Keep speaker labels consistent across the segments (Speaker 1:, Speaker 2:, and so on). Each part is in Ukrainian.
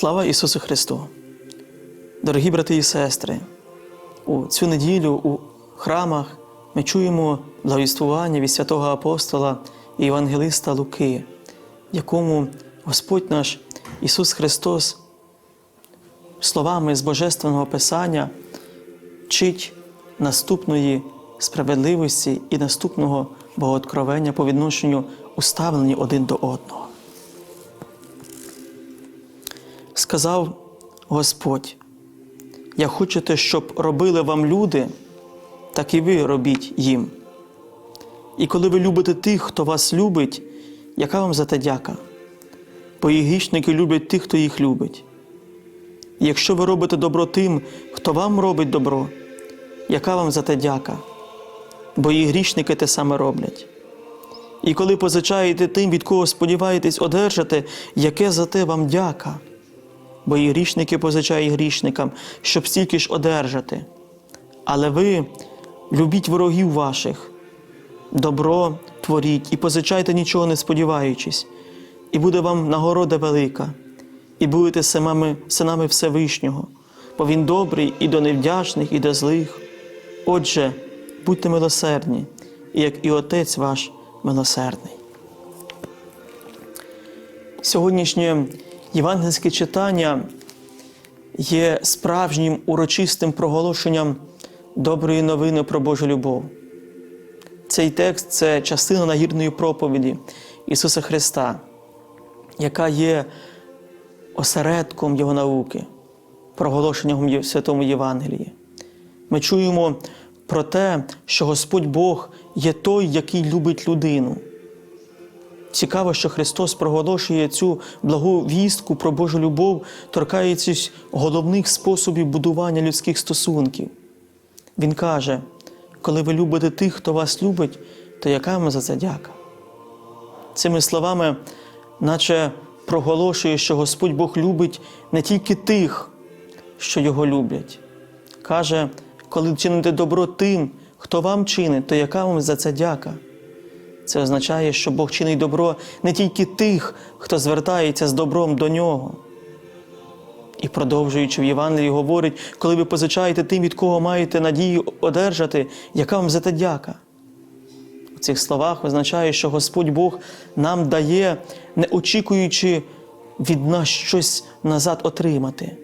Speaker 1: Слава Ісусу Христу! Дорогі брати і сестри! У цю неділю у храмах ми чуємо благовіствування від святого апостола і Євангелиста Луки, якому Господь наш Ісус Христос словами з Божественного Писання вчить наступної справедливості і наступного богооткровення по відношенню уставлені один до одного. Сказав Господь, як хочете, щоб робили вам люди, так і ви робіть їм. І коли ви любите тих, хто вас любить, яка вам за те дяка? Бо і грішники люблять тих, хто їх любить. Якщо ви робите добро тим, хто вам робить добро, яка вам за те дяка? Бо і грішники те саме роблять. І коли позичаєте тим, від кого сподіваєтесь одержати, яке за те вам дяка? Бо і грішники позичають грішникам, щоб стільки ж одержати. Але ви любіть ворогів ваших, добро творіть і позичайте нічого не сподіваючись, і буде вам нагорода велика, і будете синами, синами Всевишнього, бо Він добрий і до невдячних, і до злих. Отже, будьте милосердні, як і Отець ваш милосердний. Сьогоднішнє євангельське читання є справжнім урочистим проголошенням доброї новини про Божу любов. Цей текст це частина нагірної проповіді Ісуса Христа, яка є осередком Його науки, проголошенням Святому Євангелії. Ми чуємо про те, що Господь Бог є той, який любить людину. Цікаво, що Христос проголошує цю благу вістку про Божу любов, торкаючись головних способів будування людських стосунків. Він каже: коли ви любите тих, хто вас любить, то яка вам за це дяка? Цими словами, наче проголошує, що Господь Бог любить не тільки тих, що Його люблять. Каже, коли чините добро тим, хто вам чинить, то яка вам за це дяка? Це означає, що Бог чинить добро не тільки тих, хто звертається з добром до нього. І продовжуючи в Євангелії, говорить, коли ви позичаєте тим, від кого маєте надію одержати, яка вам за те дяка. Цих словах означає, що Господь Бог нам дає, не очікуючи від нас щось назад отримати.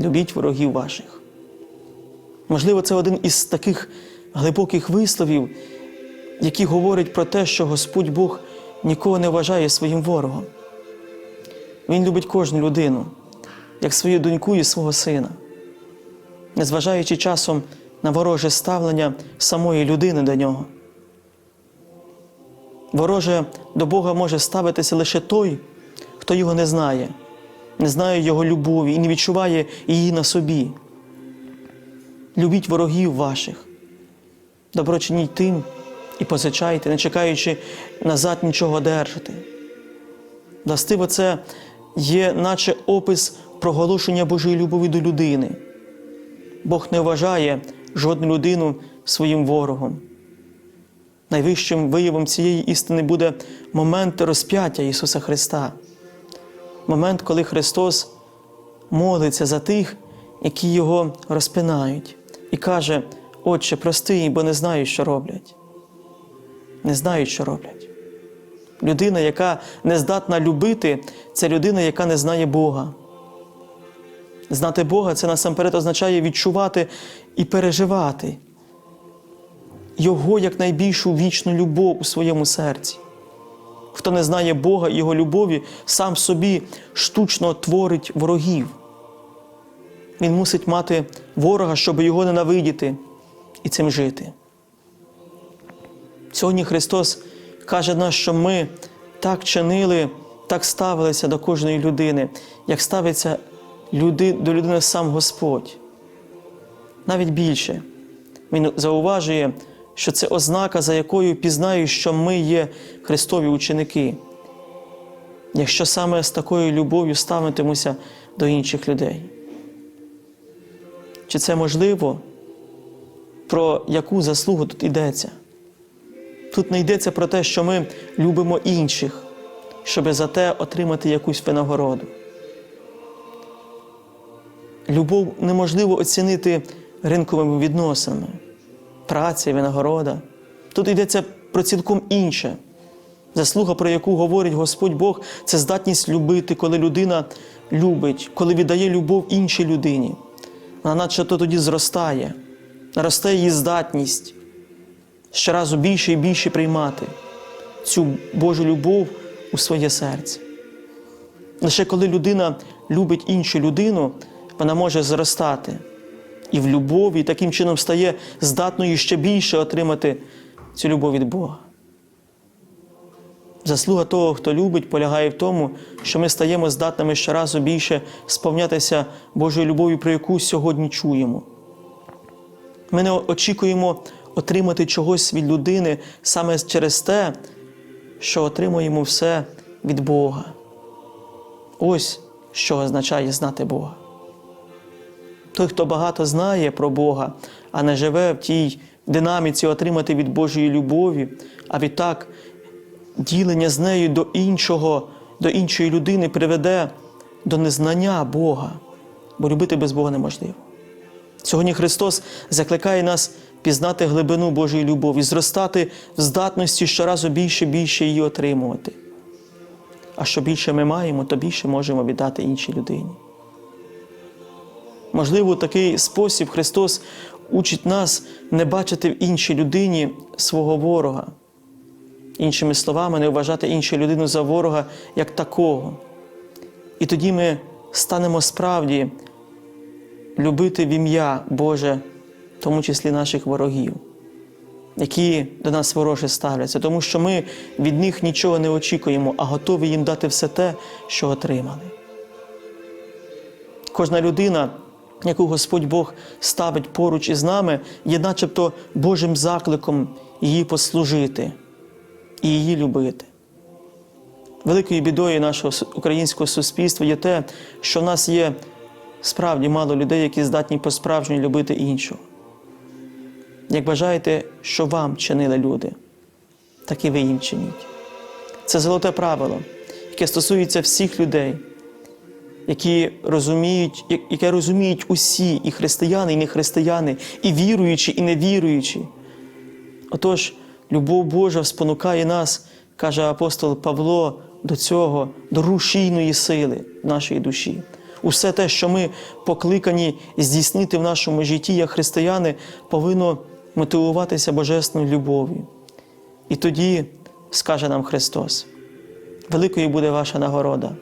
Speaker 1: Любіть ворогів ваших. Можливо, це один із таких глибоких висловів, які говорять про те, що Господь Бог нікого не вважає своїм ворогом. Він любить кожну людину, як свою доньку і свого сина, незважаючи часом на вороже ставлення самої людини до нього. Вороже до Бога може ставитися лише той, хто його не знає, не знає Його любові і не відчуває її на собі. Любіть ворогів ваших, добро чиніть тим і позичайте, не чекаючи назад нічого одержати. Властиво, це є, наче опис проголошення Божої любові до людини. Бог не вважає жодну людину своїм ворогом. Найвищим виявом цієї істини буде момент розп'яття Ісуса Христа, момент, коли Христос молиться за тих, які Його розпинають, і каже: Отче, прости їм, бо не знають, що роблять. Не знають, що роблять. Людина, яка не здатна любити, це людина, яка не знає Бога. Знати Бога це насамперед означає відчувати і переживати Його як найбільшу вічну любов у своєму серці. Хто не знає Бога і Його любові, сам собі штучно творить ворогів. Він мусить мати ворога, щоб його ненавидіти і цим жити. Сьогодні Христос каже нас, що ми так чинили, так ставилися до кожної людини, як ставиться люди, до людини сам Господь. Навіть більше. Він зауважує, що це ознака, за якою пізнаю, що ми є Христові ученики, якщо саме з такою любов'ю ставитимуся до інших людей. чи це можливо, про яку заслугу тут йдеться. Тут не йдеться про те, що ми любимо інших, щоб за те отримати якусь винагороду. Любов неможливо оцінити ринковими відносинами, праця, винагорода. Тут йдеться про цілком інше. Заслуга, про яку говорить Господь Бог, це здатність любити, коли людина любить, коли віддає любов іншій людині. Вона наче то тоді зростає, росте її здатність щоразу більше і більше приймати цю Божу любов у своє серце. Лише коли людина любить іншу людину, вона може зростати і в любові, і таким чином стає здатною ще більше отримати цю любов від Бога. Заслуга того, хто любить, полягає в тому, що ми стаємо здатними щоразу більше сповнятися Божою любов'ю, про яку сьогодні чуємо. Ми не очікуємо отримати чогось від людини саме через те, що отримуємо все від Бога. Ось що означає знати Бога. Той, хто багато знає про Бога, а не живе в тій динаміці отримати від Божої любові, а відтак ділення з нею до іншого, до іншої людини приведе до незнання Бога, бо любити без Бога неможливо. Сьогодні Христос закликає нас пізнати глибину Божої любові, зростати в здатності щоразу більше більше її отримувати. А що більше ми маємо, то більше можемо віддати іншій людині. Можливо, такий спосіб Христос учить нас не бачити в іншій людині свого ворога. Іншими словами, не вважати іншу людину за ворога як такого. І тоді ми станемо справді любити в ім'я Боже, в тому числі наших ворогів, які до нас вороже ставляться, тому що ми від них нічого не очікуємо, а готові їм дати все те, що отримали. Кожна людина, яку Господь Бог ставить поруч із нами, є начебто Божим закликом її послужити і її любити. Великою бідою нашого українського суспільства є те, що в нас є справді мало людей, які здатні по-справжньому любити іншого. Як бажаєте, що вам чинили люди, так і ви їм чиніть. Це золоте правило, яке стосується всіх людей, які розуміють, яке розуміють усі, і християни, і нехристияни, і віруючі, і невіруючі. Отож, любов Божа спонукає нас, каже апостол Павло, до цього, до рушійної сили нашої душі. Усе те, що ми покликані здійснити в нашому житті, як християни, повинно мотивуватися божественною любов'ю. І тоді скаже нам Христос: великою буде ваша нагорода,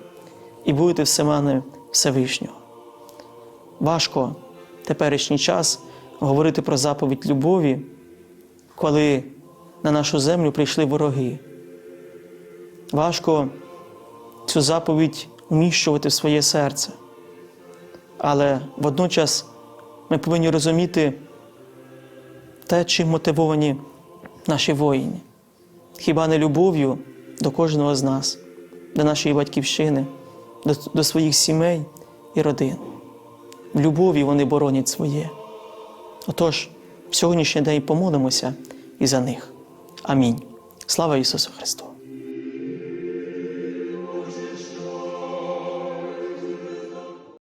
Speaker 1: і будете всемани Всевишнього. Важко теперішній час говорити про заповідь любові, коли на нашу землю прийшли вороги. Важко цю заповідь вміщувати в своє серце. Але водночас ми повинні розуміти те, чим мотивовані наші воїни. Хіба не любов'ю до кожного з нас, до нашої батьківщини, до, до своїх сімей і родин. В любові вони боронять своє. Отож, в сьогоднішній день помолимося і за них. Амінь. Слава Ісусу Христу!